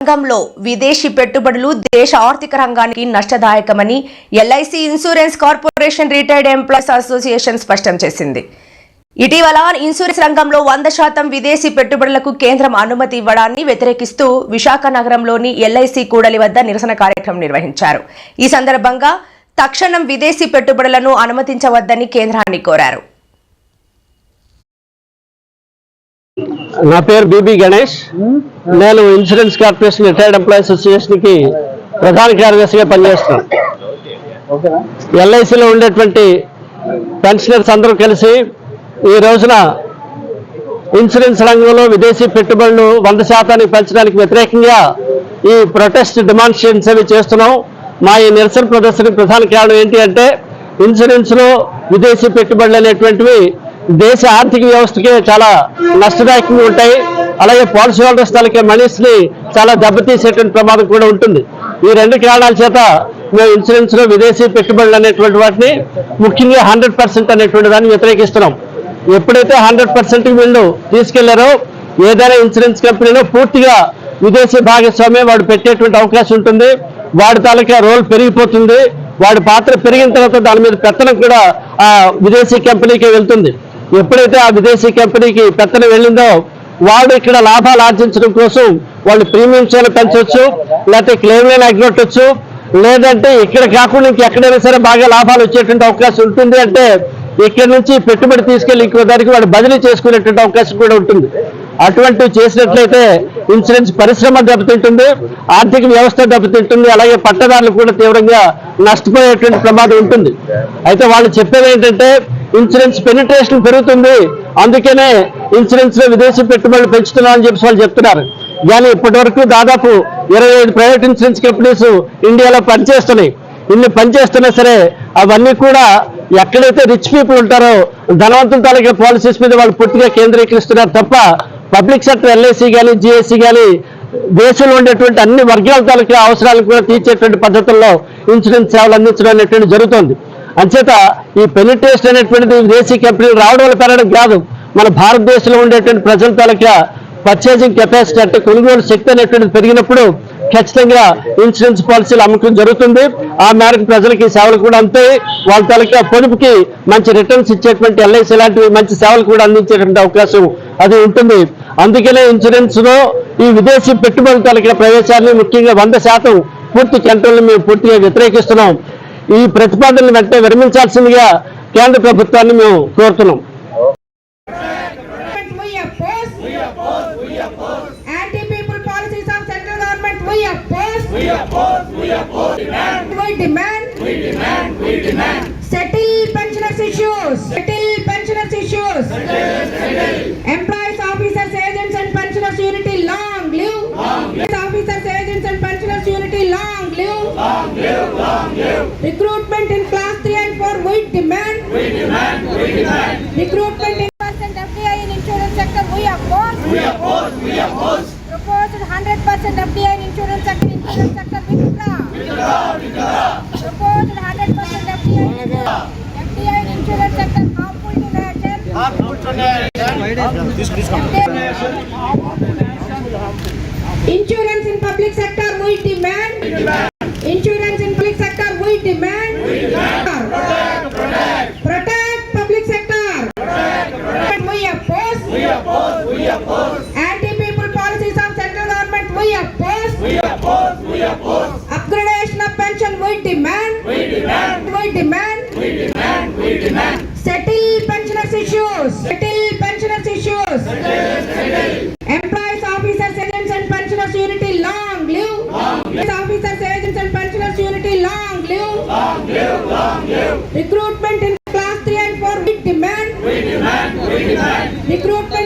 రంగంలో విదేశీ పెట్టుబడులు దేశ ఆర్థిక రంగానికి నష్టదాయకమని LIC insurance corporation retired employees association స్పష్టం చేసింది. ఇటీవల ఇన్సూరెన్స్ రంగంలో వంద శాతం విదేశీ పెట్టుబడులకు కేంద్రం అనుమతి ఇవ్వడాన్ని వ్యతిరేకిస్తూ విశాఖ నగరంలోని ఎల్ఐసి కూడలి వద్ద నిరసన కార్యక్రమం నిర్వహించారు. ఈ సందర్భంగా తక్షణం విదేశీ పెట్టుబడులను అనుమతించవద్దని కేంద్రాన్ని కోరారు. నా పేరు బీబీ గణేష్. నేను ఇన్సూరెన్స్ కార్పొరేషన్ రిటైర్డ్ ఎంప్లాయీస్ అసోసియేషన్కి ప్రధాన కార్యదర్శిగా పనిచేస్తున్నాను. ఎల్ఐసిలో ఉండేటువంటి పెన్షనర్స్ అందరూ కలిసి ఈ రోజున ఇన్సూరెన్స్ రంగంలో విదేశీ పెట్టుబడులు వంద శాతానికి పెంచడానికి వ్యతిరేకంగా ఈ ప్రొటెస్ట్ డిమాన్స్ట్రేషన్స్ అవి చేస్తున్నాం. మా ఈ నిరసన ప్రదర్శనకు ప్రధాన కారణం ఏంటి అంటే ఇన్సూరెన్స్లో విదేశీ పెట్టుబడులు అనేటువంటివి దేశ ఆర్థిక వ్యవస్థకి చాలా నష్టదాయకంగా ఉంటాయి. అలాగే పాలసీ హోల్డర్స్ తాలూకా మనీస్ని చాలా దెబ్బతీసేటువంటి ప్రమాదం కూడా ఉంటుంది. ఈ రెండు కారణాల చేత మేము ఇన్సూరెన్స్లో విదేశీ పెట్టుబడులు అనేటువంటి వాటిని ముఖ్యంగా హండ్రెడ్ పర్సెంట్ అనేటువంటి దాన్ని వ్యతిరేకిస్తున్నాం. ఎప్పుడైతే హండ్రెడ్ పర్సెంట్ వీళ్ళు తీసుకెళ్ళారో ఏదైనా ఇన్సూరెన్స్ కంపెనీలో పూర్తిగా విదేశీ భాగస్వామ్యం వాడు పెట్టేటువంటి అవకాశం ఉంటుంది. వాడి తాలూకా రోల్ పెరిగిపోతుంది. వాడి పాత్ర పెరిగిన తర్వాత దాని మీద పెత్తనం కూడా ఆ విదేశీ కంపెనీకి వెళ్తుంది. ఎప్పుడైతే ఆ విదేశీ కంపెనీకి పెత్తన వెళ్ళిందో వాడు ఇక్కడ లాభాలు ఆర్జించడం కోసం వాళ్ళు ప్రీమియం షేర్లు పెంచవచ్చు లేకపోతే క్లెయిమ్ లైన్ లేదంటే ఇక్కడ కాకుండా ఇంకెక్కడైనా సరే బాగా లాభాలు వచ్చేటువంటి అవకాశం ఉంటుంది అంటే ఇక్కడ నుంచి పెట్టుబడి తీసుకెళ్ళి ఇంకో దానికి వాడు బదిలీ చేసుకునేటువంటి అవకాశం కూడా ఉంటుంది. అటువంటివి చేసినట్లయితే ఇన్సూరెన్స్ పరిశ్రమ దెబ్బతింటుంది ఆర్థిక వ్యవస్థ దెబ్బతింటుంది అలాగే పట్టదారులు కూడా తీవ్రంగా నష్టపోయేటువంటి ప్రమాదం ఉంటుంది. అయితే వాళ్ళు చెప్పేది ఏంటంటే ఇన్సూరెన్స్ పెనిట్రేషన్ పెరుగుతుంది. అందుకనే ఇన్సూరెన్స్లో విదేశీ పెట్టుబడులు పెంచుతున్నారని చెప్పి వాళ్ళు చెప్తున్నారు. కానీ ఇప్పటి వరకు దాదాపు ఇరవై ఐదు ప్రైవేట్ ఇన్సూరెన్స్ కంపెనీస్ ఇండియాలో పనిచేస్తున్నాయి. ఇన్ని పనిచేస్తున్నా సరే అవన్నీ కూడా ఎక్కడైతే రిచ్ పీపుల్ ఉంటారో ధనవంతుల తాలూకా పాలసీస్ మీద వాళ్ళు పూర్తిగా కేంద్రీకరిస్తున్నారు తప్ప పబ్లిక్ సెక్టర్ ఎల్ఐసి కానీ జిఎస్సి కానీ దేశంలో ఉండేటువంటి అన్ని వర్గాల తాలూకా అవసరాలు కూడా తీర్చేటువంటి పద్ధతుల్లో ఇన్సూరెన్స్ సేవలు అందించడం అనేటువంటి జరుగుతుంది. అంచేత ఈ పెనిట్రేషన్ అనేటువంటిది విదేశీ కంపెనీలు రావడం వల్ల పెరగడం కాదు. మన భారతదేశంలో ఉండేటువంటి ప్రజల తాలూకా పర్చేసింగ్ కెపాసిటీ అంటే కొనుగోలు శక్తి అనేటువంటిది పెరిగినప్పుడు ఖచ్చితంగా ఇన్సూరెన్స్ పాలసీలు అమ్మకం జరుగుతుంది. ఆ మేరకు ప్రజలకి సేవలు కూడా అంతే వాళ్ళ తాలూకా పొదుపుకి మంచి రిటర్న్స్ ఇచ్చేటువంటి ఎల్ఐసి లాంటివి మంచి సేవలు కూడా అందించేటువంటి అవకాశం అది ఉంటుంది. అందుకనే ఇన్సూరెన్స్లో ఈ విదేశీ పెట్టుబడుల తాలూకా ప్రవేశాన్ని ముఖ్యంగా వంద శాతం పూర్తి కంట్రోల్ మేము పూర్తిగా వ్యతిరేకిస్తున్నాం. ఈ ప్రతిపాదనలు వెంటనే విరమించాల్సిందిగా కేంద్ర ప్రభుత్వాన్ని మేము కోరుతున్నాం. Settle pensioners issues. Settle pensioners issues. Settle. Settle. Employees, Recruitment in class three and four. We demand. We demand. We demand. Recruitment in percent FDI in insurance sector, we oppose. We oppose, we oppose. Proposed hundred percent FDI in insurance sector, insurance sector, withdraw. Withdraw, withdraw. Proposed hundred percent FDI FDI in insurance sector, harmful to nature. Harmful to Insurance in public sector, we demand. Insurance in public sector, we demand. Protect, protect. Protect public sector. We oppose. We oppose, we oppose. Anti-people policies of central government, we oppose. We oppose, we oppose. Upgradation of pension, we demand. We demand. We demand. We demand, we demand. Settle pensioners issues. Settle pensioners issues. Employees, Recruitment in class three and four we demand. We demand, we demand. Recruitment